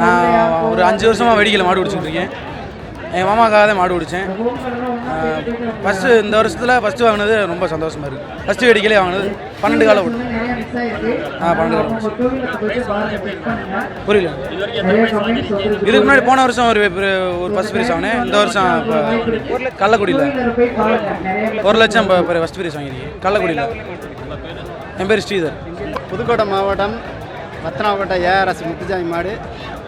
நான் ஒரு அஞ்சு வருஷமாக வெடிக்கல மாடு பிடிச்சிட்டு இருக்கேன். என் மாமாக்காக தான் மாடு பிடிச்சேன். ஃபஸ்ட்டு இந்த வருஷத்தில் ஃபஸ்ட்டு வாங்கினது ரொம்ப சந்தோஷமாக இருக்குது ஃபஸ்ட்டு வெடிக்கலே வாங்கினது பன்னெண்டு காலம் ஓட்டு ஆ பன்னெண்டு காலம் புரியல. இதுக்கு முன்னாடி போன வருஷம் ஒரு ஒரு ஃபஸ்ட் ப்ரைஸ் வாங்கினேன். இந்த வருஷம் இப்போ கள்ளக்குடியில். ஒரு லட்சம் இப்போ ஃபஸ்ட் ப்ரைஸ் வாங்கியிருக்கேன். கள்ளக்குடியில். என் பேர் ஸ்ரீதர். புதுக்கோட்டை மாவட்டம் ரத்னாக்கோட்டை ஏஆர்எஸ் முத்துசாமி மாடு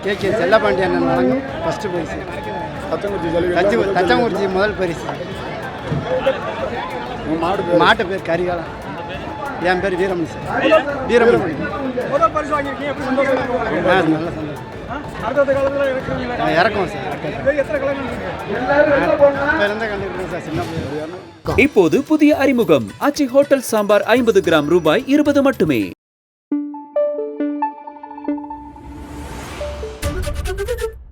கே. கே. செல்லப்பாண்டியன் வழங்கும் ஃபஸ்ட்டு பரிசு. தச்சு தச்சங்குறிச்சி முதல் பரிசு. மாட்டு பேர் கரிகாலம் என் பேர் வீரமணி சார். வீரமணி. நல்ல சந்தோஷம். இப்போது புதிய அறிமுகம். ஆச்சி ஹோட்டல் சாம்பார் ஐம்பது கிராம் ரூபாய் இருபது மட்டுமே. Thank you.